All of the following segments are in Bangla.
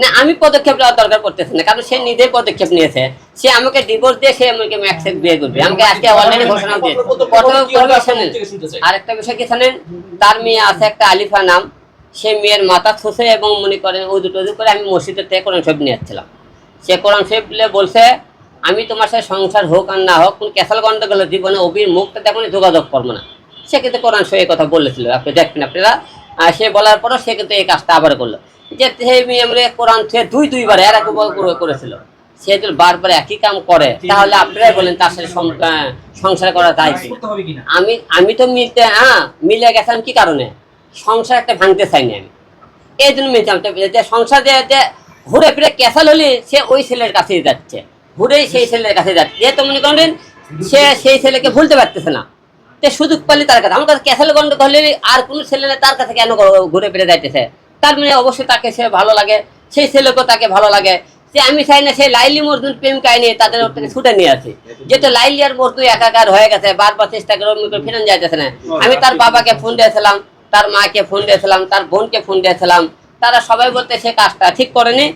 না আমি পদক্ষেপ নেওয়ার দরকার পড়তেছে না কারণ সে নিজেই পদক্ষেপ নিয়েছে। সে আমাকে ডিভোর্স দিয়ে সে আমাকে ম্যাক্সেক বিয়ে করবে। আমাকে আজকে অলরেডি ঘোষণা দিয়েছে। প্রথমে শোনেন। আরেকটা বিষয় কি জানেন? তার মেয়ে আছে একটা আলিফা নাম। সে মেয়ের মাথা থসে এবং মনে করেন উজু টুজু করে আমি মসজিদের থেকে কোরআন শরীফ নিয়ে যাচ্ছিলাম সে কোরআন শরীফ বলে বলছে আমি তোমার সাথে সংসার হোক আর না হোক কোন ক্যাসাল গন্ডগোল জীবনে অবির মুখটা দেখুন যোগাযোগ করব না। সে কিন্তু কোরআন শরীফের কথা বলেছিল। আপনি দেখবেন আপনারা। আর সে বলার পরও সে কিন্তু এই কাজটা আবার করল। যে কোরআন দুই দুইবার করেছিল। সে যদি বারবার একই কাম করে তাহলে আপনারাই বলেন তার সাথে সংসার করা যায় আমি আমি তো মিলতে হ্যাঁ মিলে গেছিলাম কি কারণে? সংসার একটা ভাঙতে চাইনি আমি। এই জন্য মিলতাম যে সংসার যে ঘুরে ফিরে ক্যাসাল হলে সে ওই ছেলের কাছেই যাচ্ছে। ঘুরেই সেই ছেলের কাছে যাচ্ছে। যেহেতু মনে করেন সে সেই ছেলেকে ভুলতে পারতেছে না। তে সুযোগ পালি তার কাছে আমার কাছে ক্যাসাল গন্ড হলে আর কোনো ছেলে তার কাছে কেন ঘুরে ফিরে যাইতেছে? তার মানে অবশ্যই তাকে সে ভালো লাগে, সেই ছেলেকেও তাকে ভালো লাগে। যে আমি চাই না সেই লাইলি মজদুর প্রেম কাহিনী তাদের থেকে ছুটে নিয়ে আসি। যেহেতু লাইলি আর মজদুর একাকার হয়ে গেছে, বারবার চেষ্টা করে করে ফিরে যাইতেছে না। আমি তার বাবাকে ফোন দিয়েছিলাম, তার মাকে ফোন দিয়েছিলাম, তার বোনকে ফোন দিয়েছিলাম। তারা সবাই বলতে সে কাজটা ঠিক করেনি।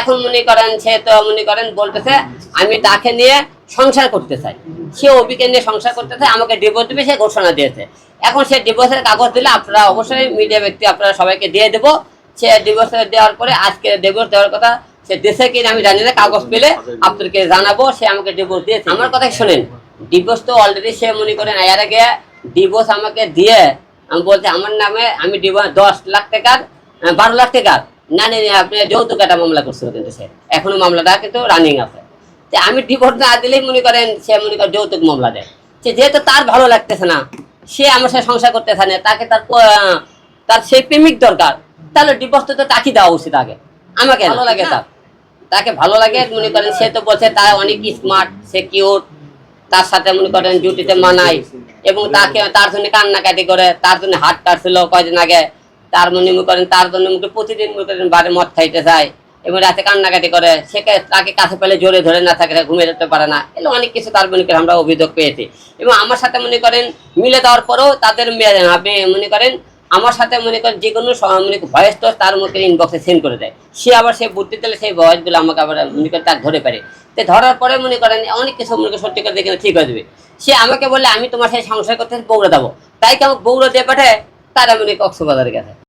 এখন মনে করেন, সে তো মনে করেন বলতেছে, আমি তাকে নিয়ে সংসার করতে চাই। সে অভিকে নিয়ে সংসার করতে চাই আমাকে ডিভোর্স দিবে, সে ঘোষণা দিয়েছে। এখন সে ডিভোর্সের কাগজ দিলে আপনারা অবশ্যই মিডিয়া ব্যক্তি আপনারা সবাইকে দিয়ে দেবো। সে ডিভোর্স দেওয়ার পরে আজকে ডিভোর্স দেওয়ার কথা সে দেশে কিনা আমি জানি না কাগজ পেলে আপনাদেরকে জানাব সে আমাকে ডিভোর্স দিয়েছে। আমার কথা শোনেন ডিভোর্স তো অলরেডি সে মনে করেন এর আগে ডিভোর্স আমাকে দিয়ে আমি বলছি আমার নামে আমি ডিভোর্স দশ লাখ টাকার বারো লাখ টাকার না না না, আপনি যৌতুক একটা মামলা করছিল কিন্তু সে এখনও মামলাটা কিন্তু রানিং আছে। যে আমি ডিভোর্স না দিলেই মনে করেন সে মনে করেন যৌতুক মামলা দেয়। সে যেহেতু তার ভালো লাগতেছে না সে আমার সাথে সংসার করতেছে না তাকে তার তার সেই প্রেমিক দরকার। তাহলে ডিভোর্স তো তাকে দেওয়া উচিত আগে। আমাকে ভালো লাগে তার। তাকে ভালো লাগে মনে করেন সে তো বলছে তার অনেক স্মার্ট সে কিউট তার সাথে মনে করেন ডিউটিতে মানায় এবং তাকে তার জন্য কান্নাকাটি করে তার জন্য হাট কাটছিল কয়দিন আগে তার মনে মনে করেন তার জন্য মুখে প্রতিদিন মনে করেন বারে মদ খাইতে চায় এবং রাতে কান্নাকাটি করে সে তাকে কাছে পেলে জোরে ধরে না থাকে ঘুমিয়ে যেতে পারে না। এগুলো অনেক কিছু তার মনে করেন আমরা অভিযোগ পেয়েছি। এবং আমার সাথে মনে করেন মিলে দেওয়ার পরেও তাদের মেয়ে মনে করেন আমার সাথে মনে করেন যে কোনো মানে ভয়েস তো তার মনে মধ্যে ইনবক্সে সেন্ড করে দেয়। সে আবার সে বুঝতে চলে সেই ভয়েসগুলো আমাকে আবার, মনে করেন তার ধরে পারে। তো ধরার পরে মনে করেন, অনেক কিছু মনে করেন সত্যি করে দেখে ঠিক হয়ে দেবে সে আমাকে বলে আমি তোমার সেই সংসার করতে বৌড়া দেবো। তাই কি আমাকে বৌড়া দিয়ে পাঠায়? তারা মনে কক্সবাজারে গেছে।